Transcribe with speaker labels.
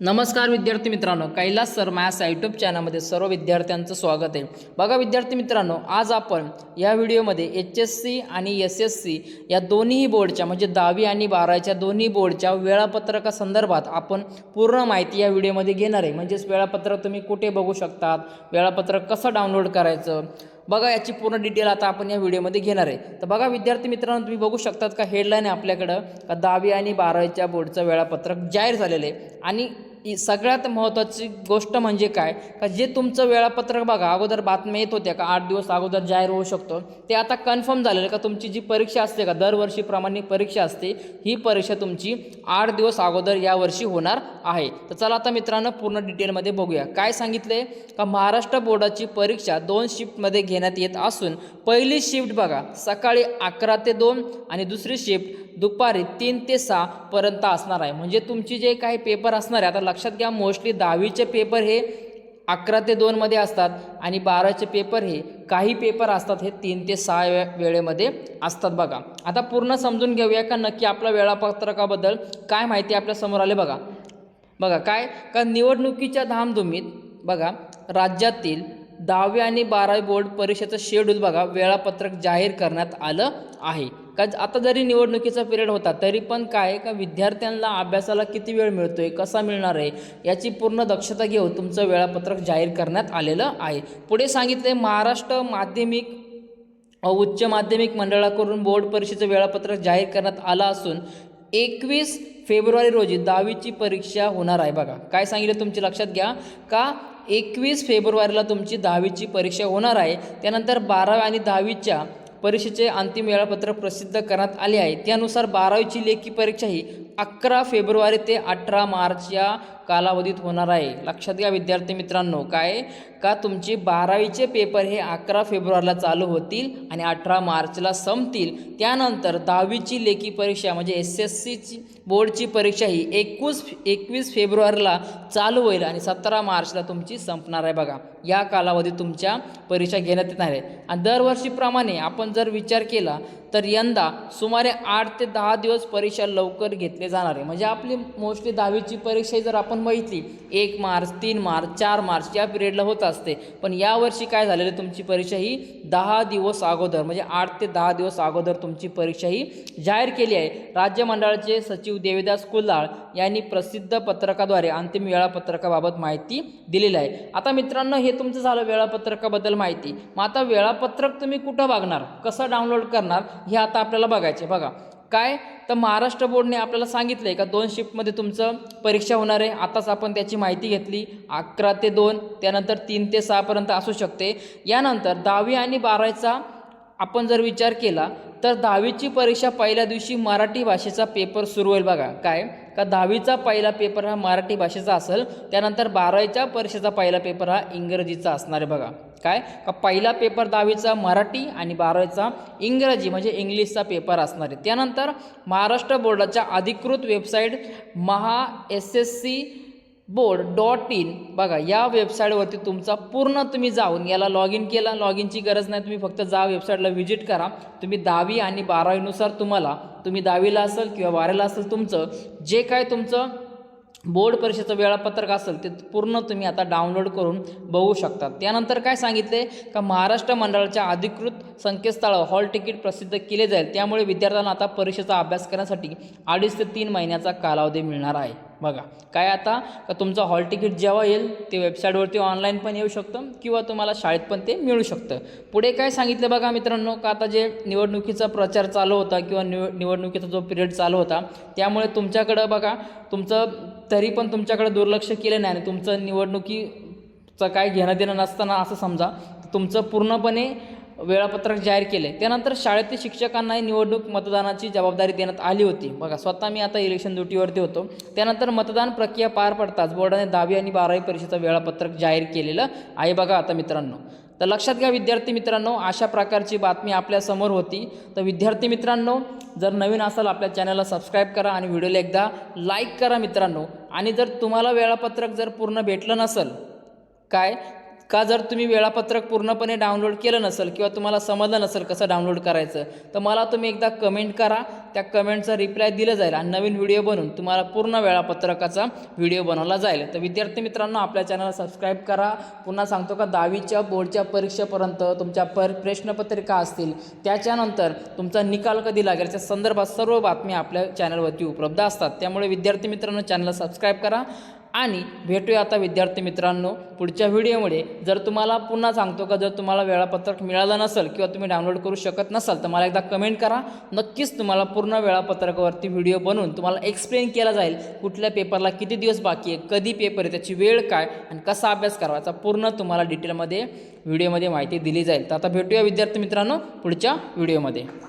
Speaker 1: नमस्कार विद्यार्थी मित्रांनो कैलास सर माझ्या यूट्यूब चॅनलमध्ये सर्व विद्यार्थ्यांचं स्वागत आहे. बघा विद्यार्थी मित्रांनो आज आपण या व्हिडिओमध्ये एच एस सी आणि एस एस सी या दोन्ही बोर्डच्या म्हणजे दहावी आणि बारावीच्या दोन्ही बोर्डच्या वेळापत्रकासंदर्भात आपण पूर्ण माहिती या व्हिडिओमध्ये घेणार आहे. म्हणजेच वेळापत्रक तुम्ही कुठे बघू शकतात? वेळापत्रक कसं डाउनलोड करायचं? बघा याची पूर्ण डिटेल आता आपण या व्हिडिओमध्ये घेणार आहे. तर बघा विद्यार्थी मित्रांनो तुम्ही बघू शकतात का हेडलाईन आहे आपल्याकडं का दहावी आणि बारावीच्या बोर्डचं वेळापत्रक जाहीर झालेलं आहे. आणि सगळ्यात महत्त्वाची गोष्ट म्हणजे काय? का जे तुमचं वेळापत्रक बघा अगोदर बातम्या येत होत्या का? आठ दिवस अगोदर जाहीर होऊ शकतो. ते आता कन्फर्म झालेलं आहे का? तुमची जी परीक्षा असते का? दरवर्षीप्रमाणे परीक्षा असते ही परीक्षा तुमची आठ दिवस अगोदर यावर्षी होणार आहे. तर चला आता मित्रांनो पूर्ण डिटेलमध्ये बघूया. काय सांगितले का महाराष्ट्र बोर्डाची परीक्षा दोन शिफ्टमध्ये घेण्यात येत असून पहिली शिफ्ट बघा सकाळी अकरा ते दोन आणि दुसरी शिफ्ट दुपारी तीन ते सहापर्यंत असणार आहे. म्हणजे तुमची जे काही पेपर असणार आहे आता लक्षात घ्या मोस्टली दहावीचे पेपर हे अकरा ते दोनमध्ये असतात आणि बाराचे पेपर हे काही पेपर असतात हे तीन ते सहा वे वेळेमध्ये असतात बघा. आता पूर्ण समजून घेऊया का नक्की आपल्या वेळापत्रकाबद्दल? काय माहिती आपल्यासमोर आले बघा. बघा काय? का निवडणुकीच्या धामधुमीत बघा राज्यातील दहावी आणि बारावी बोर्ड परीक्षेचं शेड्यूल बघा. वेळापत्रक जाहीर करण्यात आलं आहे. का आता जरी निवडणुकीचा पिरियड होता तरी पण काय? का विद्यार्थ्यांना अभ्यासाला किती वेळ मिळतो आहे कसा मिळणार आहे? याची पूर्ण दक्षता घेऊन तुमचं वेळापत्रक जाहीर करण्यात आलेलं आहे. पुढे सांगितले महाराष्ट्र माध्यमिक उच्च माध्यमिक मंडळाकडून बोर्ड परीक्षेचं वेळापत्रक जाहीर करण्यात आलं असून एकवीस फेब्रुवारी रोजी दहावीची परीक्षा होणार आहे बघा. काय सांगितलं तुमची लक्षात घ्या. का एकवीस फेब्रुवारीला तुमची दहावीची परीक्षा होणार आहे. त्यानंतर बारावी आणि दहावीच्या परीक्षेचे अंतिम वेळापत्रक प्रसिद्ध करण्यात आले आहे. त्यानुसार बारावीची लेखी परीक्षा ही अकरा फेब्रुवारी ते अठरा मार्च या कालावधीत होणार आहे. लक्षात घ्या विद्यार्थी मित्रांनो काय? का तुमचे बारावीचे पेपर हे अकरा फेब्रुवारीला चालू होतील आणि अठरा मार्चला संपतील? त्यानंतर दहावीची लेखी परीक्षा म्हणजे एस एस सीची बोर्डची परीक्षा ही एकवीस एकवीस फेब्रुवारीला चालू होईल आणि सतरा मार्चला तुमची संपणार आहे बघा. या कालावधीत तुमच्या परीक्षा घेण्यात येणार आहे. आणि दरवर्षीप्रमाणे आपण जर विचार केला तर यंदा सुमारे आठ ते दहा दिवस परीक्षा लवकर घेतले जाणार आहे. म्हणजे आपली मोस्टली दहावीची परीक्षा जर आपण बघितली एक मार्च तीन मार्च चार मार्च या पिरियडला होत असते. पण यावर्षी काय झालेलं तुमची परीक्षा ही दहा दिवस अगोदर म्हणजे आठ ते दहा दिवस अगोदर तुमची परीक्षा ही जाहीर केली आहे. राज्य मंडळाचे सचिव देवीदास कुल्लाळ यांनी प्रसिद्ध पत्रकाद्वारे अंतिम वेळापत्रकाबाबत माहिती दिलेली आहे. आता मित्रांनो हे तुमचं झालं वेळापत्रकाबद्दल माहिती. मग आता वेळापत्रक तुम्ही कुठं बघणार? कसं डाउनलोड करणार? हे आता आपल्याला बघायचे बघा काय? तर महाराष्ट्र बोर्डने आपल्याला सांगितलं आहे का दोन शिफ्टमध्ये तुमचं परीक्षा होणार आहे. आताच आपण त्याची माहिती घेतली. अकरा ते दोन त्यानंतर तीन ते सहापर्यंत असू शकते. यानंतर दहावी आणि बारावीचा आपण जर विचार केला तर दहावीची परीक्षा पहिल्या दिवशी मराठी भाषेचा पेपर सुरू होईल बघा. काय? का दहावीचा पहिला पेपर हा मराठी भाषेचा असेल त्यानंतर बारावीच्या परीक्षेचा पहिला पेपर हा इंग्रजीचा असणार आहे बघा. काय? का पहिला पेपर दहावीचा मराठी आणि बारावीचा इंग्रजी म्हणजे इंग्लिशचा पेपर असणार आहे. त्यानंतर महाराष्ट्र बोर्डाच्या अधिकृत website Maha S S C board dot in बघा या वेबसाईटवरती तुमचा पूर्ण तुम्ही जाऊन याला लॉग इन केला लॉग इनची गरज नाही तुम्ही फक्त जा वेबसाईटला व्हिजिट करा. तुम्ही दहावी आणि बारावीनुसार तुम्हाला तुम्ही दहावीला असेल किंवा बारावीला असेल तुमचं जे काय तुमचं बोर्ड परीक्षेचं वेळापत्रक असेल ते पूर्ण तुम्ही आता डाउनलोड करून बघू शकता त्यानंतर काय सांगितले? का महाराष्ट्र मंडळाच्या अधिकृत संकेतस्थळावर हॉल तिकीट प्रसिद्ध केले जाईल. त्यामुळे विद्यार्थ्यांना आता परीक्षेचा अभ्यास करण्यासाठी अडीच ते तीन महिन्याचा कालावधी मिळणार आहे. बघा काय आता? का तुमचं हॉल तिकीट जेव्हा येईल ते वेबसाईटवरती ऑनलाईन पण येऊ शकतं किंवा तुम्हाला शाळेत पण ते मिळू शकतं. पुढे काय सांगितलं बघा मित्रांनो? का आता जे निवडणुकीचा प्रचार चालू होता किंवा निव निवडणुकीचा जो पिरियड चालू होता त्यामुळे तुमच्याकडं बघा तुमचं तरी पण तुमच्याकडे दुर्लक्ष केलं नाही आणि तुमचं निवडणुकीचं काय घेणं देणं नसताना असं समजा तुमचं पूर्णपणे वेळापत्रक जाहीर केले त्यानंतर शाळेतील शिक्षकांनाही निवडणूक मतदानाची जबाबदारी देण्यात आली होती. बघा स्वतः मी आता इलेक्शन ड्युटीवरती होतो. त्यानंतर मतदान प्रक्रिया पार पडताच बोर्डाने दहावी आणि बारावी परीक्षेचं वेळापत्रक जाहीर केलेलं आहे बघा आता मित्रांनो. तर लक्षात घ्या विद्यार्थी मित्रांनो अशा प्रकारची बातमी आपल्यासमोर होती. तर विद्यार्थी मित्रांनो जर नवीन असाल आपल्या चॅनलला सबस्क्राईब करा आणि व्हिडिओला एकदा लाईक करा मित्रांनो. आणि जर तुम्हाला वेळापत्रक जर पूर्ण भेटलं नसेल काय? का जर तुम्ही वेळापत्रक पूर्णपणे डाउनलोड केलं नसेल किंवा तुम्हाला समजलं नसेल कसं डाउनलोड करायचं तर मला तुम्ही एकदा कमेंट करा. त्या कमेंटचा रिप्लाय दिलं जाईल आणि नवीन व्हिडिओ बनवून तुम्हाला पूर्ण वेळापत्रकाचा व्हिडिओ बनवला जाईल. तर विद्यार्थी मित्रांनो आपल्या चॅनलला सबस्क्राईब करा. पुन्हा सांगतो का दहावीच्या बोर्डच्या परीक्षेपर्यंत तुमच्या पर प्रश्नपत्रिका असतील त्याच्यानंतर तुमचा निकाल कधी लागेल याच्या संदर्भात सर्व बातम्या आपल्या चॅनलवरती उपलब्ध असतात. त्यामुळे विद्यार्थी मित्रांनो चॅनलला सबस्क्राईब करा. आणि भेटूया आता विद्यार्थी मित्रांनो पुढच्या व्हिडिओमध्ये. जर तुम्हाला पुन्हा सांगतो का जर तुम्हाला वेळापत्रक मिळालं नसेल किंवा तुम्ही डाउनलोड करू शकत नसाल तर मला एकदा कमेंट करा. नक्कीच तुम्हाला पूर्ण वेळापत्रकावरती व्हिडिओ बनवून तुम्हाला एक्सप्लेन केला जाईल कुठल्या पेपरला किती दिवस बाकी आहे कधी पेपर आहे त्याची वेळ काय आणि कसा अभ्यास करावाचा पूर्ण तुम्हाला डिटेलमध्ये व्हिडिओमध्ये माहिती दिली जाईल. तर आता भेटूया विद्यार्थी मित्रांनो पुढच्या व्हिडिओमध्ये.